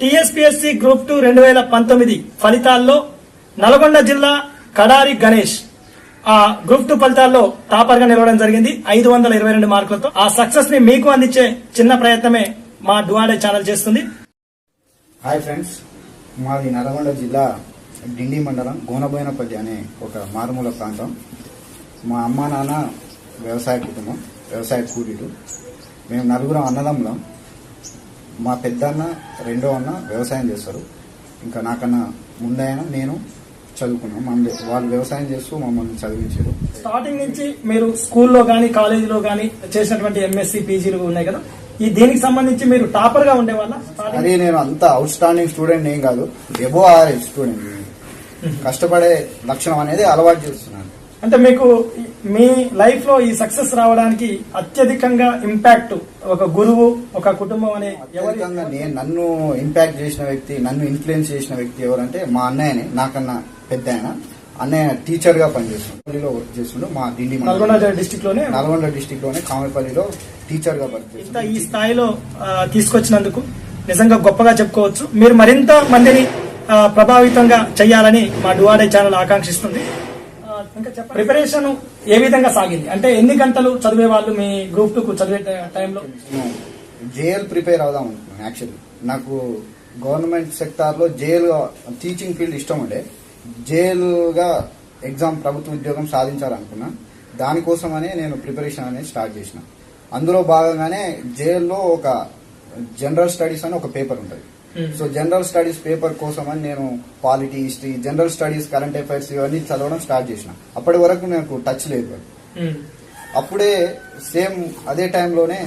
TSPSC group two రెండు వేల పంతొమ్మిది ఫలితాల్లో నల్గొండ జిల్లా కడారి గణేష్ ఆ గ్రూప్ టూ ఫలితాల్లో టాపర్గా నిలవడం జరిగింది. ఐదు వందల ఇరవై రెండు మార్కులతో ఆ సక్సెస్ని మీకు అందించే చిన్న ప్రయత్నమే మా డువాడే ఛానల్ చేస్తుంది. హాయ్ ఫ్రెండ్స్ మాది నల్గొండ జిల్లా డిండి మండలం గోనబోయినపల్లి అనే ఒక మారుమూల ప్రాంతం. మా అమ్మ నాన్న వ్యవసాయ కుటుంబం వ్యవసాయ కూలీలు. మేము నలుగురం అన్నదమ్ములం. మా పెద్దన్న రెండో అన్న వ్యవసాయం చేస్తారు. ఇంకా నాకన్నా ముందైనా నేను చదువుకున్నాం వాళ్ళు వ్యవసాయం చేస్తూ మమ్మల్ని చదివించారు. స్టార్టింగ్ నుంచి మీరు స్కూల్లో గానీ కాలేజీలో గానీ చేసినటువంటి ఎంఎస్సి పీజీలు ఉన్నాయి కదా? ఈ దీనికి సంబంధించి మీరు టాపర్గా ఉండేవాళ్ళ? అదే నేను అంత అవుట్ స్టాండింగ్ స్టూడెంట్ ఏం కాదు. ఎబో ఆవరేజ్ స్టూడెంట్ కష్టపడే లక్షణం అనేది అలవాటు చేస్తున్నాను. అంటే మీకు మీ లైఫ్లో ఈ సక్సెస్ రావడానికి అత్యధికంగా ఇంపాక్ట్ ఒక గురువు ఒక కుటుంబం అనే అత్యధికంగా నేను నన్ను ఇంపాక్ట్ చేసిన వ్యక్తి నన్ను ఇన్ఫ్లుయెన్స్ చేసిన వ్యక్తి ఎవరంటే మా అన్నయ్యనే నాకన్నా పెద్ద ఆయన. అన్నయ్య టీచర్గా పనిచేస్తున్నాడు. పల్లిలో వర్క్ చేస్తుండు మా ఢిల్లీ. నల్గొండ డిస్టిక్లోనే? నల్గొండ డిస్టిక్లోనే కామెపల్లిలో టీచర్గా వర్క్ ఇంత ఈ స్థాయిలో తీసుకొచ్చినందుకు నిజంగా గొప్పగా చెప్పుకోవచ్చు. మీరు మరింత మందిని ప్రభావితంగా చేయాలని మా డువాడే ఛానల్ ఆకాంక్షిస్తుంది. ప్రిపరేషన్ ఏ విధంగా సాగింది? అంటే ఎన్ని గంటలు చదివే వాళ్ళు మీ గ్రూప్ టూ చదివే టైంలో? జేఎల్ ప్రిపేర్ అవుదాం అనుకున్నాను యాక్చువల్లీ నాకు గవర్నమెంట్ సెక్టార్లో జేఎల్ టీచింగ్ ఫీల్డ్ ఇష్టం ఉండే. జేఎల్గా ఎగ్జామ్ ప్రభుత్వ ఉద్యోగం సాధించాలనుకున్నా. దానికోసమనే నేను ప్రిపరేషన్ అనేది స్టార్ట్ చేసిన. అందులో భాగంగానే జేఎల్లో ఒక జనరల్ స్టడీస్ అని ఒక పేపర్ ఉంటుంది. సో జనరల్ స్టడీస్ పేపర్ కోసం అని నేను polity history general studies current affairs ఇవన్నీ చదవడం స్టార్ట్ చేసిన అప్పటి వరకు నాకు టచ్ లేదు. అప్పుడే సేమ్ అదే టైంలోనే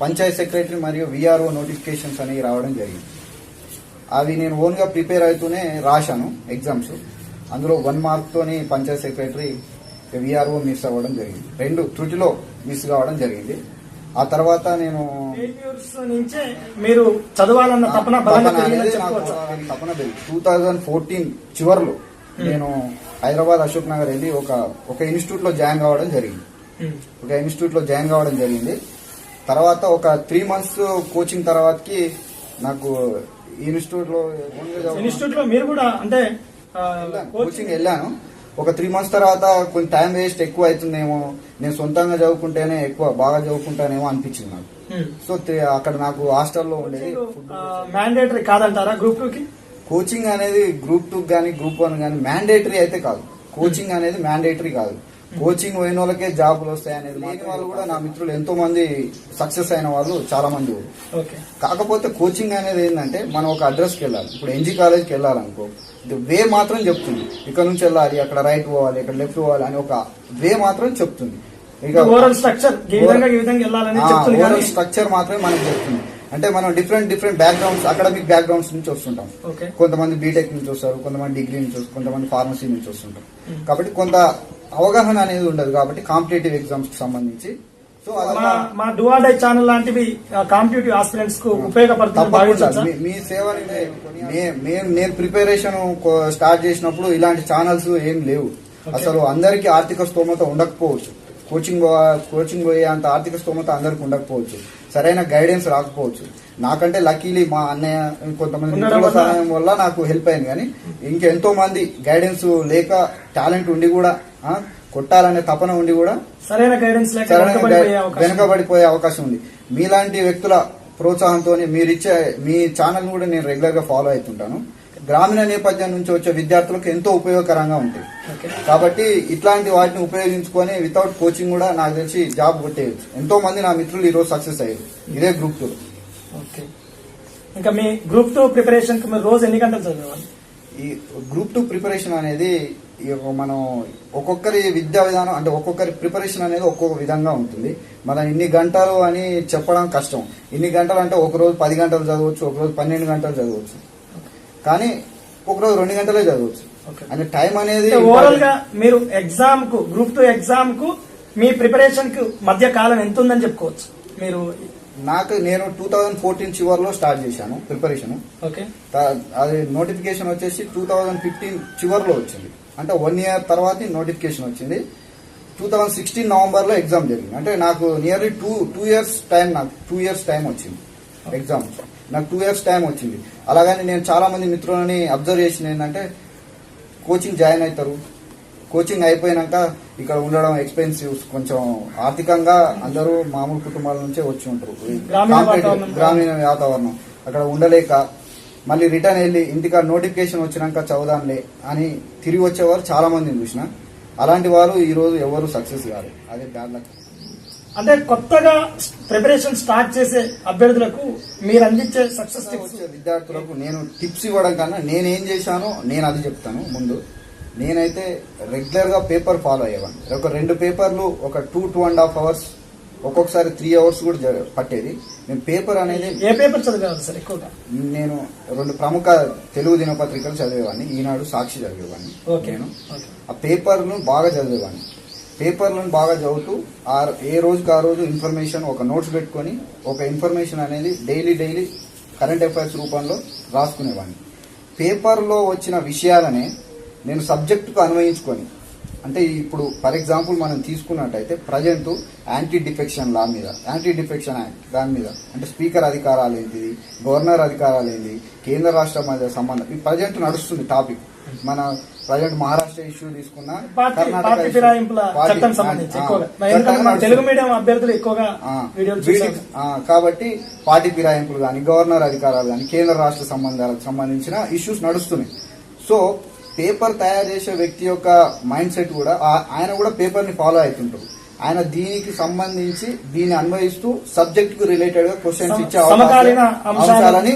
పంచాయత్ సెక్రటరీ మరియు విఆర్ఓ నోటిఫికేషన్స్ అనేవి రావడం జరిగింది అవి నేను ఓన్గా ప్రిపేర్ అవుతూనే రాశాను ఎగ్జామ్స్ అందులో వన్ మార్క్తోని పంచాయత్ సెక్రటరీ విఆర్ఓ మిస్ అవ్వడం జరిగింది రెండు త్రుటిలో మిస్ కావడం జరిగింది ఆ తర్వాత నేను నుంచే మీరు చదవాలన్న తపన తపన టూ థౌజండ్ ఫోర్టీన్ చివరిలో నేను హైదరాబాద్ అశోక్ నగర్ వెళ్ళి ఒక ఒక ఇన్స్టిట్యూట్లో జాయిన్ కావడం జరిగింది. ఉమ్. ఒక ఇన్స్టిట్యూట్లో జాయిన్ కావడం జరిగింది. తర్వాత ఒక త్రీ మంత్స్ కోచింగ్ తర్వాతకి నాకు ఇన్స్టిట్యూట్లో ఇన్స్టిట్యూట్లో మీరు కూడా అంటే కోచింగ్ వెళ్ళాను. ఒక త్రీ మంత్స్ తర్వాత కొంచెం టైం వేస్ట్ ఎక్కువ అవుతుందేమో నేను సొంతంగా చదువుకుంటేనే ఎక్కువ బాగా చదువుకుంటానేమో అనిపించింది నాకు. సో త్రీ- అక్కడ నాకు హాస్టల్లో ఉండేది మ్యాండేటరీ కాదంటారా గ్రూప్ టూ కి? కోచింగ్ అనేది గ్రూప్ టూ కానీ గ్రూప్ వన్ కానీ మ్యాండేటరీ అయితే కాదు. కోచింగ్ అనేది మ్యాండేటరీ కాదు. కోచింగ్ పోయిన వాళ్ళకే జాబులు వస్తాయి అనేది లేని వాళ్ళు కూడా నా మిత్రులు ఎంతో మంది సక్సెస్ అయిన వాళ్ళు చాలా మంది కాకపోతే కోచింగ్ అనేది ఏంటంటే మనం ఒక అడ్రస్కి వెళ్ళాలి. ఇప్పుడు ఎన్జీ కాలేజ్కి వెళ్ళాలనుకో వే మాత్రం చెప్తుంది. ఇక్కడ నుంచి వెళ్ళాలి అక్కడ రైట్ పోవాలి ఇక్కడ లెఫ్ట్ పోవాలి అని ఒక వే మాత్రం చెప్తుంది. ఇక ఓవరాల్ స్ట్రక్చర్ స్ట్రక్చర్ మాత్రమే మనకు చెప్తుంది. అంటే మనం different different backgrounds academic backgrounds నుంచి వస్తుంటాం. కొంతమంది బీటెక్ నుంచి వస్తారు కొంతమంది డిగ్రీ నుంచి కొంతమంది ఫార్మసీ నుంచి వస్తుంటారు కాబట్టి కొంత అవగాహన అనేది ఉండదు కాబట్టి కాంపిటేటివ్ ఎగ్జామ్స్కి సంబంధించి. సో మా అదొక మా డువాడై ఛానల్ లాంటివి కాంపిటేటివ్ ఆస్పిరెంట్స్కు ఉపయోగపడుతుంది మీ- మీ సేవని మే- మే- నేను ప్రిపరేషన్ స్టార్ట్ చేసినప్పుడు ఇలాంటి ఛానల్స్ ఏం లేవు. అసలు అందరికీ ఆర్థిక స్తోమత ఉండకపోవచ్చు. కోచింగ్ కోచింగ్ పోయే అంత ఆర్థిక స్తోమత అందరికి ఉండకపోవచ్చు. సరైన గైడెన్స్ రాకపోవచ్చు. నాకంటే లక్కీలీ మా అన్నయ్య కొంతమంది మిత్రుల వల్ల- సహాయం వల్ల నాకు హెల్ప్ అయింది. కానీ ఇంకెంతో మంది గైడెన్స్ లేక టాలెంట్ ఉండి కూడా కొట్టాలనే తపన ఉండి కూడా సరైన గైడెన్స్ వెనుకబడిపోయే అవకాశం ఉంది. మీలాంటి వ్యక్తుల ప్రోత్సాహంతో మీరిచ్చే మీ ఛానల్ కూడా నేను రెగ్యులర్గా ఫాలో అవుతుంటాను. గ్రామీణ నేపథ్యం నుంచి వచ్చే విద్యార్థులకు ఎంతో ఉపయోగకరంగా ఉంటాయి. ఓకే. కాబట్టి ఇట్లాంటి వాటిని ఉపయోగించుకొని వితౌట్ కోచింగ్ కూడా నాకు తెలిసి జాబ్ కొట్టేయచ్చు. ఎంతో మంది నా మిత్రులు ఈ రోజు సక్సెస్ అయ్యారు. ఇదే గ్రూప్ టూ ఇంకా మీ గ్రూప్ టూ ప్రిపరేషన్ రోజు ఎన్ని గంటలు చదివేవాళ్ళు? ఈ గ్రూప్ టూ ప్రిపరేషన్ అనేది ఈ మనం ఒక్కొక్కరి విద్యా విధానం అంటే ఒక్కొక్కరి ప్రిపరేషన్ అనేది ఒక్కొక్క విధంగా ఉంటుంది. మనం ఇన్ని గంటలు అని చెప్పడం కష్టం. ఇన్ని గంటలు అంటే ఒక రోజు పది గంటలు చదవచ్చు ఒక రోజు పన్నెండు గంటలు చదవచ్చు. కానీ ఒక రోజు రెండు గంటలే చదవచ్చు. అంటే టైం అనేది ఓవరాల్గా మీరు ఎగ్జామ్కు గ్రూప్ టూ ఎగ్జామ్కు మీ ప్రిపరేషన్కు మధ్య కాలం ఎంత ఉందని చెప్పుకోవచ్చు? మీరు నాకు నేను టూ థౌజండ్ ఫోర్టీన్ చివరిలో స్టార్ట్ చేశాను ప్రిపరేషన్ ఓకే. అది నోటిఫికేషన్ వచ్చేసి టూ థౌజండ్ ఫిఫ్టీన్ చివరిలో వచ్చింది. అంటే వన్ ఇయర్ తర్వాత నోటిఫికేషన్ వచ్చింది. టూ థౌజండ్ సిక్స్టీన్ నవంబర్లో ఎగ్జామ్ జరిగింది. అంటే నాకు nearly two two years time నాకు టూ ఇయర్స్ టైం వచ్చింది ఎగ్జామ్ నాకు టూ ఇయర్స్ టైం వచ్చింది. అలాగని నేను చాలా మంది మిత్రులని అబ్జర్వ్ చేసిన ఏంటంటే కోచింగ్ జాయిన్ అవుతారు. కోచింగ్ అయిపోయినాక ఇక్కడ ఉండడం ఎక్స్పెన్సివ్ కొంచెం ఆర్థికంగా అందరూ మామూలు కుటుంబాల నుంచే వచ్చి ఉంటారు. గ్రామీణ వాతావరణం. అక్కడ ఉండలేక మళ్ళీ రిటర్న్ వెళ్ళి ఇంటికి నోటిఫికేషన్ వచ్చినాక చదువుదాంలే అని తిరిగి వచ్చేవారు చాలా మందిని చూసిన. అలాంటి వారు ఈ రోజు ఎవరు సక్సెస్ కాదు అదే బ్యాడ్ లక్ అంటే కొత్తగా ప్రిపరేషన్ స్టార్ట్ చేసే అభ్యర్థులకు మీరు అందించే సక్సెస్ వచ్చే విద్యార్థులకు నేను టిప్స్ ఇవ్వడం కన్నా నేను ఏం చేశానో నేను అది చెప్తాను ముందు. నేనైతే రెగ్యులర్గా పేపర్ ఫాలో అయ్యేవాడిని. ఒక రెండు పేపర్లు ఒక two two and half hours ఒక్కొక్కసారి త్రీ అవర్స్ కూడా పట్టేది. నేను పేపర్ అనేది ఏ పేపర్ చదివేవారు సార్ ఎక్కువగా? నేను రెండు ప్రముఖ తెలుగు దినపత్రికలు చదివేవాడిని. ఈనాడు సాక్షి చదివేవాడిని నేను. ఆ పేపర్ను బాగా చదివేవాడిని. పేపర్లను బాగా చదువుతూ ఆ ఏ రోజుకి ఆ రోజు ఇన్ఫర్మేషన్ ఒక నోట్స్ పెట్టుకొని ఒక ఇన్ఫర్మేషన్ అనేది డైలీ డైలీ కరెంట్ అఫైర్స్ రూపంలో రాసుకునేవాడిని. పేపర్లో వచ్చిన విషయాలనే నేను సబ్జెక్టుకు అన్వయించుకొని అంటే ఇప్పుడు ఫర్ ఎగ్జాంపుల్ మనం తీసుకున్నట్టయితే ప్రజెంట్ యాంటీ డిఫెక్షన్ లా మీద యాంటీ డిఫెక్షన్ యాక్ట్ దాని మీద అంటే స్పీకర్ అధికారాలు ఏంటిది గవర్నర్ అధికారాలు ఏంటి కేంద్ర రాష్ట్ర మధ్య సంబంధం ఈ ప్రజెంట్ నడుస్తుంది టాపిక్ మన ప్రజెంట్ మహారాష్ట్ర ఇష్యూ తీసుకున్నా కాబట్టి పార్టీ ఫిరాయింపులు కానీ గవర్నర్ అధికారాలు కానీ కేంద్ర రాష్ట్ర సంబంధాలకు సంబంధించిన ఇష్యూస్ నడుస్తున్నాయి. సో పేపర్ తయారు చేసే వ్యక్తి యొక్క మైండ్ సెట్ కూడా ఆయన కూడా పేపర్ని ఫాలో అవుతుంటారు ఆయన దీనికి సంబంధించి దీన్ని అన్వయిస్తూ సబ్జెక్ట్కు రిలేటెడ్గా క్వశ్చన్స్ ఇచ్చే అవకాశం- సమకాలీన అంశాలని అంశాలని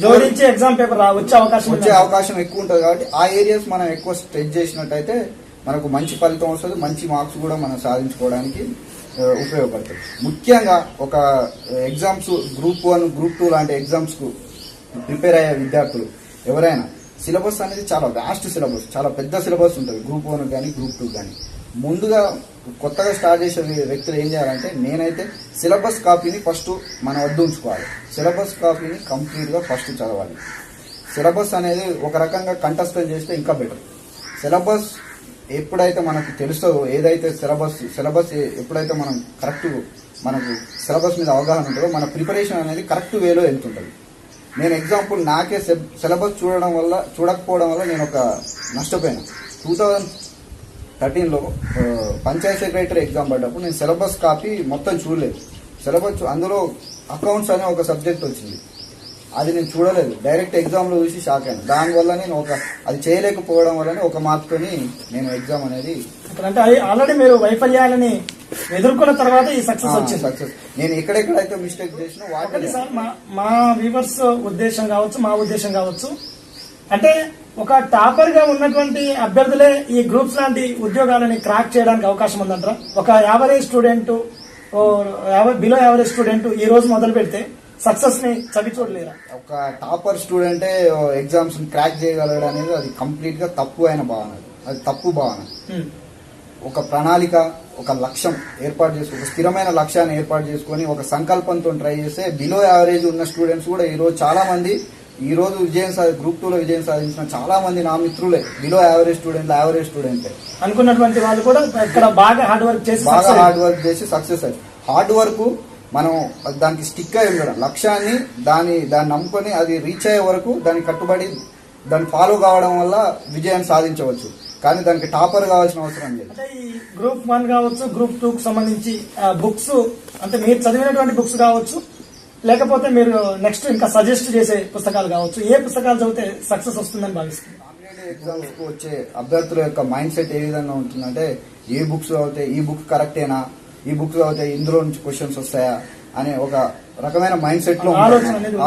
జోడించి ఎగ్జామ్ పేపర్ వచ్చే అవకాశం వచ్చే. అవకాశం ఎక్కువ ఉంటుంది కాబట్టి ఆ ఏరియాస్ మనం ఎక్కువ స్ట్రెచ్ చేసినట్టయితే మనకు మంచి ఫలితం వస్తుంది మంచి మార్క్స్ కూడా మనం సాధించుకోవడానికి ఉపయోగపడుతుంది ముఖ్యంగా ఒక exams group one group two లాంటి ఎగ్జామ్స్కు ప్రిపేర్ అయ్యే విద్యార్థులు ఎవరైనా సిలబస్ అనేది చాలా వ్యాస్ట్ సిలబస్ చాలా పెద్ద సిలబస్ ఉంటుంది. గ్రూప్ వన్ కానీ గ్రూప్ టూ కానీ ముందుగా కొత్తగా స్టార్ట్ చేసే వ్యక్తులు ఏం చేయాలంటే నేనైతే సిలబస్ కాపీని ఫస్ట్ మన వద్ద ఉంచుకోవాలి. సిలబస్ కాపీని కంప్లీట్గా ఫస్ట్ చదవాలి. సిలబస్ అనేది ఒక రకంగా కంఠస్థం చేస్తే ఇంకా బెటర్ సిలబస్ ఎప్పుడైతే మనకు తెలుస్తుందో ఏదైతే సిలబస్ సిలబస్ ఎప్పుడైతే మనం కరెక్ట్ మనకు సిలబస్ మీద అవగాహన ఉంటుందో మన ప్రిపరేషన్ అనేది కరెక్ట్ వేలో వెళ్తుంటుంది. నేను ఎగ్జాంపుల్ నాకే సిలబస్ చూడడం వల్ల చూడకపోవడం వల్ల నేను ఒక నష్టపోయాను. టూ థౌజండ్ థర్టీన్లో పంచాయత్ సెక్రటరీ ఎగ్జామ్ పడ్డప్పుడు నేను సిలబస్ కాపీ మొత్తం చూడలేదు. సిలబస్ అందులో అకౌంట్స్ అనే ఒక సబ్జెక్ట్ వచ్చింది. అది నేను చూడలేదు. డైరెక్ట్ ఎగ్జామ్లో చూసి షాక్ అయ్యాను. దానివల్ల నేను ఒక అది చేయలేకపోవడం వల్లనే ఒక మార్క్తోని నేను ఎగ్జామ్ అనేది అంటే ఆల్రెడీ మీరు వైఫల్యాలని ఎదుర్కొన్న తర్వాత ఈ సక్సెస్ వచ్చింది. సక్సెస్ నేను ఎక్కడెక్కడైతే మిస్టేక్ చేసినా వాటిని సార్ మా మా వ్యూవర్స్ ఉద్దేశం కావచ్చు మా ఉద్దేశం కావచ్చు. అంటే ఒక టాపర్గా ఉన్నటువంటి అభ్యర్థులే ఈ గ్రూప్స్ లాంటి ఉద్యోగాలని క్రాక్ చేయడానికి అవకాశం ఉందంటారా? ఒక average student below average student ఈ రోజు మొదలు పెడితే సక్సెస్ని చవి చూడలేరా ఒక టాపర్ స్టూడెంటే ఎగ్జామ్స్ క్రాక్ చేయగలడు అనేది అది కంప్లీట్గా తప్పు అయిన భావన అది. తప్పు భావన. ఒక ప్రణాళిక ఒక లక్ష్యం ఏర్పాటు చేసి ఒక స్థిరమైన లక్ష్యాన్ని ఏర్పాటు చేసుకొని ఒక సంకల్పంతో ట్రై చేస్తే బిలో యావరేజ్ ఉన్న స్టూడెంట్స్ కూడా ఈ రోజు చాలా మంది ఈ రోజు విజయం సాధి గ్రూప్ టూ లో విజయం సాధించిన చాలా మంది నా మిత్రులే బిలో యావరేజ్ స్టూడెంట్ యావరేజ్ స్టూడెంటే అనుకున్నటువంటి వాళ్ళు కూడా ఇక్కడ బాగా హార్డ్ వర్క్ చేసి బాగా హార్డ్ వర్క్ చేసి సక్సెస్ అయ్యి హార్డ్ వర్క్ మనం దానికి స్టిక్ అయి ఉండడం లక్ష్యాన్ని దాని దాన్ని నమ్ముకొని అది రీచ్ అయ్యే వరకు దానికి కట్టుబడి దాన్ని ఫాలో కావడం వల్ల విజయం సాధించవచ్చు. కానీ దానికి టాపర్ కావాల్సిన అవసరం లేదు. అంటే ఈ గ్రూప్ వన్ కావచ్చు గ్రూప్ టూ కు సంబంధించి బుక్స్ అంటే మీరు చదివినటువంటి బుక్స్ కావచ్చు లేకపోతే మీరు నెక్స్ట్ ఇంకా సజెస్ట్ చేసే పుస్తకాలు కావచ్చు ఏ పుస్తకాలు చదివితే సక్సెస్ వస్తుందని భావిస్తుంది ఎగ్జామ్స్కు వచ్చే అభ్యర్థుల యొక్క మైండ్ సెట్ ఏ విధంగా ఉంటుందంటే ఏ బుక్స్ చదివితే ఈ బుక్ కరెక్టేనా? ఈ బుక్ చదివితే ఇందులో నుంచి క్వశ్చన్స్ వస్తాయా? అనే ఒక రకమైన మైండ్ సెట్లో.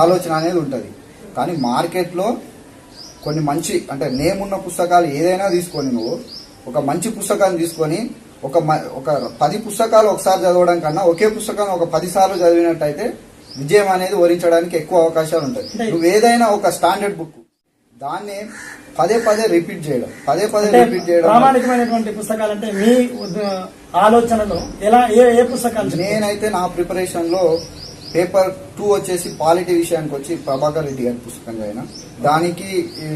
ఆలోచన అనేది ఉంటుంది. కానీ మార్కెట్లో కొన్ని మంచి అంటే నేమ్ ఉన్న పుస్తకాలు ఏదైనా తీసుకొని నువ్వు ఒక మంచి పుస్తకాన్ని తీసుకొని ఒక ఒక పది పుస్తకాలు ఒకసారి చదవడం కన్నా ఒకే పుస్తకాన్ని ఒక పది సార్లు చదివినట్టయితే విజయం అనేది వరించడానికి ఎక్కువ అవకాశాలు ఉంటాయి నువ్వు ఏదైనా ఒక స్టాండర్డ్ బుక్ దాన్ని పదే పదే రిపీట్ చేయడం పదే పదే రిపీట్ చేయడం ప్రామాణికమైనటువంటి పుస్తకాలు అంటే మీ ఆలోచనలో ఎలా ఏ ఏ పుస్తకాలు? నేనైతే నా ప్రిపరేషన్లో పేపర్ టూ వచ్చేసి పాలిటీ విషయానికి వచ్చి ప్రభాకర్ రెడ్డి గారి పుస్తకం చదివిన. దానికి ఈ,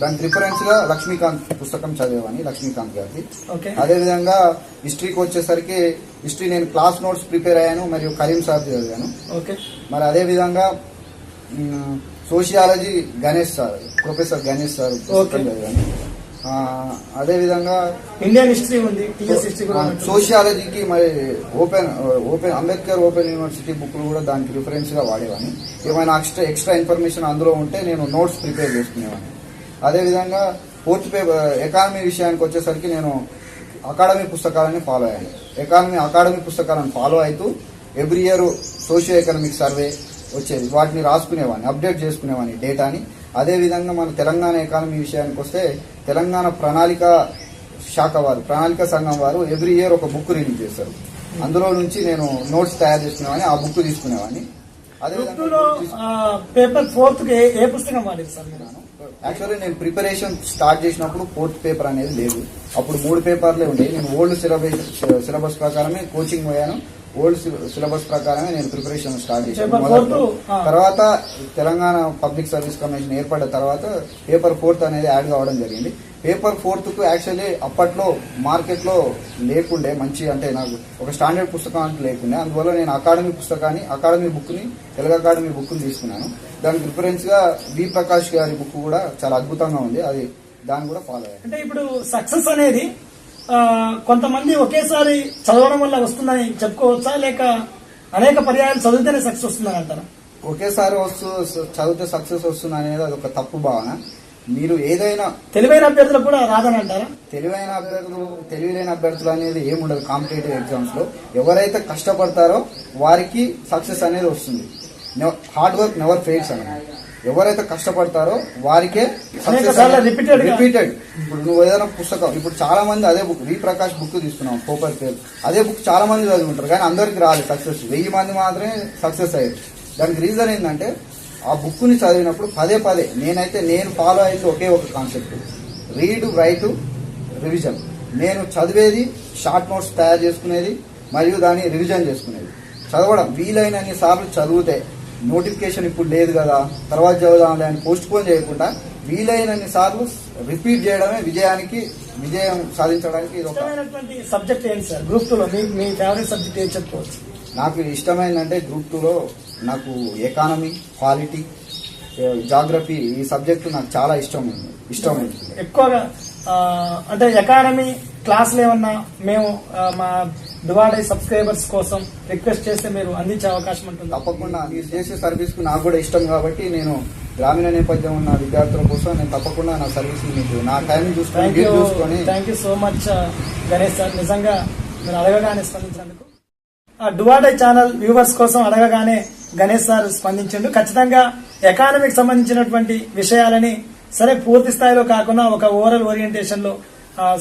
దాని ప్రిఫరెన్స్గా లక్ష్మీకాంత్ పుస్తకం చదివేవాని లక్ష్మీకాంత్ గారిది. ఓకే. అదే విధంగా హిస్టరీకి వచ్చేసరికి హిస్టరీ నేను క్లాస్ నోట్స్ ప్రిపేర్ అయ్యాను మరియు కరీం సార్ చదివాను. ఓకే. మరి అదే విధంగా sociology Ganesh sir professor Ganesh sir చదివాను. అదేవిధంగా ఇండియన్ హిస్టరీ ఉంది టీఎస్ హిస్టరీ కూడా. సోషియాలజీకి మరి open open Ambedkar open university బుక్లు కూడా దానికి రిఫరెన్స్గా వాడేవాడిని. ఏమైనా ఎక్స్ట్రా ఎక్స్ట్రా ఇన్ఫర్మేషన్ అందులో ఉంటే నేను నోట్స్ ప్రిపేర్ చేసుకునేవాడిని. అదేవిధంగా ఫోర్త్ పేపర్ ఎకానమీ విషయానికి వచ్చేసరికి నేను అకాడమీ పుస్తకాలని ఫాలో అయ్యాను. ఎకానమీ అకాడమీ పుస్తకాలను ఫాలో అవుతూ every year socio economic survey వచ్చేది. వాటిని రాసుకునేవాడిని అప్డేట్ చేసుకునేవాడిని డేటాని అదేవిధంగా మన తెలంగాణ ఎకానమీ విషయానికి వస్తే తెలంగాణ ప్రణాళిక శాఖ వారు ప్రణాళిక సంఘం వారు ఎవ్రీ ఇయర్ ఒక బుక్ రిలీజ్ చేస్తారు. అందులో నుంచి నేను నోట్స్ తయారు చేసుకునేవాడిని ఆ బుక్ తీసుకునేవాడిని. పేపర్ ఫోర్త్ ఏ- పుస్తకం సార్ యాక్చువల్లీ నేను ప్రిపరేషన్ స్టార్ట్ చేసినప్పుడు ఫోర్త్ పేపర్ అనేది లేదు. అప్పుడు మూడు పేపర్లే ఉండేవి నేను ఓల్డ్ సిలబస్ సిలబస్ ప్రకారమే కోచింగ్ పోయాను. ఓల్డ్ సిలబస్ ప్రకారమే నేను ప్రిపరేషన్ స్టార్ట్ చేశాను. మొదట్లో. తర్వాత తెలంగాణ పబ్లిక్ సర్వీస్ కమిషన్ ఏర్పడిన తర్వాత పేపర్ ఫోర్త్ అనేది యాడ్ కావడం జరిగింది. పేపర్ ఫోర్త్కు యాక్చువల్లీ అప్పట్లో మార్కెట్లో లేకుండే మంచి అంటే నాకు ఒక స్టాండర్డ్ పుస్తకం అంటే లేకుండే. అందువల్ల నేను అకాడమీ పుస్తకాన్ని అకాడమీ బుక్ని తెలుగు అకాడమీ బుక్ని తీసుకున్నాను. దానికి రిఫరెన్స్గా వి ప్రకాష్ గారి బుక్ కూడా చాలా అద్భుతంగా ఉంది. అది దాన్ని కూడా ఫాలో అయ్యాను. అంటే ఇప్పుడు సక్సెస్ అనేది కొంతమంది ఒకేసారి చదవడం వల్ల వస్తుందని చెప్పుకోవచ్చా? లేక అనేక పర్యాయాలు చదివితేనే సక్సెస్ వస్తుందని అంటారా? ఒకేసారి వస్తూ చదివితే సక్సెస్ వస్తుంది అనేది అది ఒక తప్పు భావన. మీరు ఏదైనా తెలివైన అభ్యర్థులకు కూడా రాదని అంటారా? తెలివైన అభ్యర్థులు తెలివిలేని అభ్యర్థులు అనేది ఏముండదు కాంపిటేటివ్ ఎగ్జామ్స్లో. ఎవరైతే కష్టపడతారో వారికి సక్సెస్ అనేది వస్తుంది. హార్డ్ వర్క్ నెవర్ ఫెయిల్స్ అన్నమాట. ఎవరైతే కష్టపడతారో వారికే గా- రిపీటెడ్ ఇప్పుడు నువ్వు ఏదైనా పుస్తకం ఇప్పుడు చాలా మంది అదే బుక్ వి ప్రకాష్ బుక్ తీసుకున్నాం పోపర్ పేరు అదే బుక్ చాలా మంది చదువుకుంటారు కానీ అందరికి రాదు సక్సెస్ వెయ్యి మంది మాత్రమే సక్సెస్ అయ్యారు. దానికి రీజన్ ఏంటంటే ఆ బుక్ని చదివినప్పుడు పదే పదే నేనైతే నేను ఫాలో అయితే ఒకే ఒక కాన్సెప్ట్ రీడ్ రైట్ రివిజన్ నేను చదివేది షార్ట్ నోట్స్ తయారు చేసుకునేది మరియు దాన్ని రివిజన్ చేసుకునేది. చదవడం వీలైనన్ని సార్లు చదివితే నోటిఫికేషన్ ఇప్పుడు లేదు కదా. తర్వాత చదువుదాంలే అని పోస్ట్ పోన్ చేయకుండా వీలైనన్ని సార్లు రిపీట్ చేయడమే విజయానికి విజయం సాధించడానికి ఇది ఒక సబ్జెక్ట్ ఏంటి సార్? గ్రూప్ టూ లో మీ మీ ఫేవరెట్ సబ్జెక్ట్ ఏం చెప్పుకోవచ్చు? నాకు ఇష్టమైందంటే గ్రూప్ టూలో నాకు ఎకానమీ క్వాలిటీ జాగ్రఫీ ఈ సబ్జెక్టు నాకు చాలా ఇష్టం ఇష్టమైంది ఎక్కువగా అంటే ఎకానమీ క్లాసులు ఏమన్నా మేము మా దువాడై సబ్స్క్రైబర్స్ కోసం రిక్వెస్ట్ చేస్తే మీరు అందించే అవకాశం ఉంటుంది. తప్పకుండా. మీరు చేసే సర్వీస్కు నాకు కూడా ఇష్టం కాబట్టి నేను గ్రామీణ నేపథ్యం ఉన్న విద్యార్థుల కోసం నేను తప్పకుండా నా సర్వీస్ మీకు నా టైం చూసుకొని థ్యాంక్ యూ వీలు చూసుకొని. Thank you so much Ganesh sir నిజంగా మీరు అడగగానే స్పందించినందుకు. ఆ డువాడై ఛానల్ వ్యూవర్స్ కోసం అడగగానే గణేష్ సార్ స్పందించిండు. ఖచ్చితంగా ఎకానమీకి సంబంధించినటువంటి విషయాలని సరే పూర్తి స్థాయిలో కాకుండా ఒక ఓవరాల్ ఓరియంటేషన్లో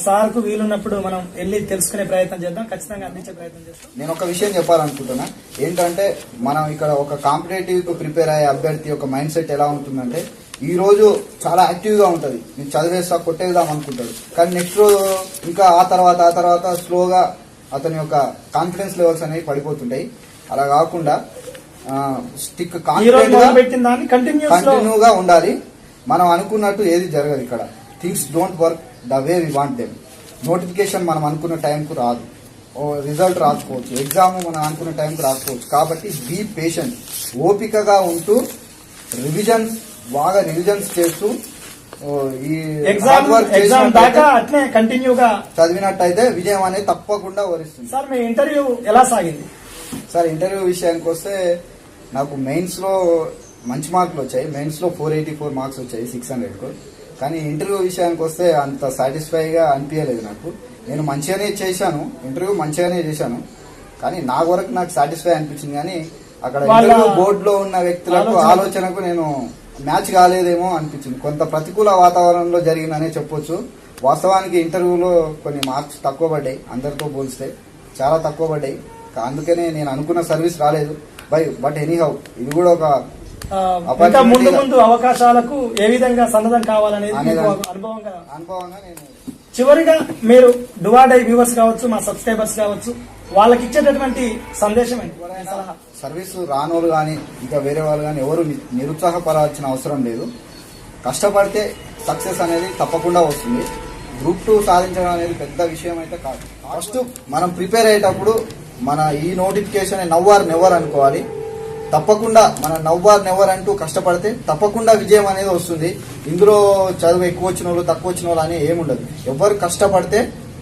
సార్కు వీలున్నప్పుడు మనం వెళ్ళి తెలుసుకునే ప్రయత్నం చేద్దాం ఖచ్చితంగా అందించే ప్రయత్నం చేస్తాం. నేను ఒక విషయం చెప్పాలనుకుంటున్నా. ఏంటంటే మనం ఇక్కడ ఒక కాంపిటేటివ్ ప్రిపేర్ అయ్యే అభ్యర్థి యొక్క మైండ్ సెట్ ఎలా ఉంటుందంటే ఈ రోజు చాలా యాక్టివ్గా ఉంటది. నేను చదివేస్తా కొట్టేద్దాం అనుకుంటాడు. కానీ నెక్స్ట్ రోజు ఇంకా ఆ తర్వాత ఆ తర్వాత స్లోగా అతని యొక్క కాన్ఫిడెన్స్ లెవెల్స్ అనేవి పడిపోతుంటాయి. అలా కాకుండా స్టిక్ కాన్ఫిడెంట్ కంటిన్యూగా ఉండాలి. మనం అనుకున్నట్టు ఏది జరగదు ఇక్కడ. Things don't work the way we want them. Notification మనం అనుకున్న టైంకు రాదు. ఓ రిజల్ట్ రాసుకోవచ్చు. ఎగ్జామ్ మనం అనుకున్న టైంకు రాసుకోవచ్చు. కాబట్టి బీ పేషెంట్. ఓపికగా ఉంటూ రివిజన్స్ బాగా రివిజన్స్ చేస్తూ ఈ ఎగ్జామ్ దాకా అట్నే కంటిన్యూగా చదివినట్టయితే విజయం అనేది తప్పకుండా వరిస్తుంది. సార్ మీ ఇంటర్వ్యూ ఎలా సాగింది? సార్ ఇంటర్వ్యూ విషయానికి వస్తే నాకు మెయిన్స్లో మంచి మార్కులు వచ్చాయి. మెయిన్స్లో ఫోర్ ఎయిటీ ఫోర్ మార్క్స్ వచ్చాయి సిక్స్ హండ్రెడ్కు కానీ ఇంటర్వ్యూ విషయానికి వస్తే అంత సాటిస్ఫైగా అనిపించలేదు నాకు. నేను మంచిగానే చేశాను ఇంటర్వ్యూ మంచిగానే చేశాను. కానీ నా వరకు నాకు సాటిస్ఫై అనిపించింది కానీ అక్కడ ఇంటర్వ్యూ బోర్డులో ఉన్న వ్యక్తులకు ఆలోచన- ఆలోచనకు నేను మ్యాచ్ కాలేదేమో అనిపించింది. కొంత ప్రతికూల వాతావరణంలో జరిగిందనే చెప్పొచ్చు. వాస్తవానికి ఇంటర్వ్యూలో కొన్ని మార్క్స్ తక్కువ పడ్డాయి అందరితో పోలిస్తే చాలా తక్కువ పడ్డాయి. అందుకనే నేను అనుకున్న సర్వీస్ రాలేదు. బై బట్ ఎనీహౌ ఇది కూడా ఒక ఇంకా ముందు ముందు అవకాశాలకు ఏ విధంగా సన్నద్ధం కావాలనేది అనుభవంగా అనుభవంగా నేను చివరిగా మీరు డువాడై వ్యూవర్స్ కావచ్చు మా సబ్స్క్రైబర్స్ కావచ్చు వాళ్ళకి ఇచ్చేటటువంటి సందేశం సర్వీస్ రానోళ్ళు కానీ ఇంకా వేరే వాళ్ళు కానీ ఎవరు ని- నిరుత్సాహపడాల్సిన అవసరం లేదు. కష్టపడితే సక్సెస్ అనేది తప్పకుండా వస్తుంది. గ్రూప్ టూ సాధించడం అనేది పెద్ద విషయం అయితే కాదు. ఫస్ట్ మనం ప్రిపేర్ అయ్యేటప్పుడు మన ఈ నోటిఫికేషన్ నవ్వారు నెవర్ అనుకోవాలి. తప్పకుండా మన నవ్వార్ నెవర్ అంటూ కష్టపడితే తప్పకుండా విజయం అనేది వస్తుంది. ఇందులో చదువు ఎక్కువ వచ్చిన వాళ్ళు తక్కువ వచ్చిన వాళ్ళు అని ఏముండదు ఎవరు కష్టపడితే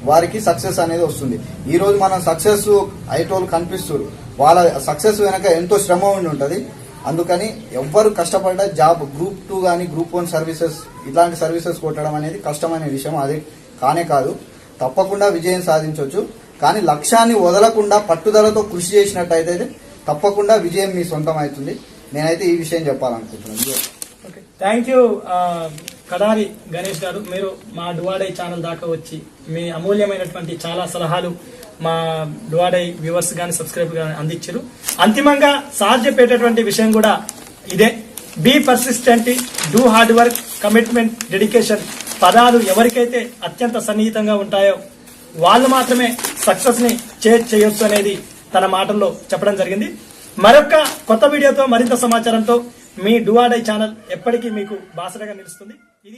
వారికి సక్సెస్ అనేది వస్తుంది. ఈ రోజు మనం సక్సెస్ అయ్యేటోళ్ళు కనిపిస్తారు. వాళ్ళ సక్సెస్ వెనక ఎంతో శ్రమ ఉండి ఉంటుంది. అందుకని ఎవ్వరు కష్టపడ్డ జాబ్ గ్రూప్ టూ కానీ గ్రూప్ వన్ సర్వీసెస్ ఇలాంటి సర్వీసెస్ కొట్టడం అనేది కష్టమైన విషయం. అది కానే కాదు. తప్పకుండా విజయం సాధించవచ్చు కానీ లక్ష్యాన్ని వదలకుండా పట్టుదలతో కృషి చేసినట్టయితే తప్పకుండా విజయం మీ సొంతం అవుతుంది నేనైతే ఈ విషయం చెప్పాలనుకుంటున్నాను. Okay. Thank you Kadari Ganesh గారు. మీరు మా డువాడై ఛానల్ దాకా వచ్చి మీ అమూల్యమైనటువంటి చాలా సలహాలు మా డువాడై వ్యూవర్స్ గాని సబ్స్క్రైబర్ గాని అందించారు. అంతిమంగా సార్ చెప్పేటటువంటి విషయం కూడా ఇదే. Be persistent do hard work commitment dedication పదాలు ఎవరికైతే అత్యంత సన్నిహితంగా ఉంటాయో వాళ్ళు మాత్రమే సక్సెస్ని చేయొచ్చు అనేది తన మాటల్లో చెప్పడం జరిగింది. మరొక కొత్త వీడియోతో మరింత సమాచారంతో మీ డువాడై ఛానల్ ఎప్పటికీ మీకు బాసరగా నిలుస్తుంది. ఇది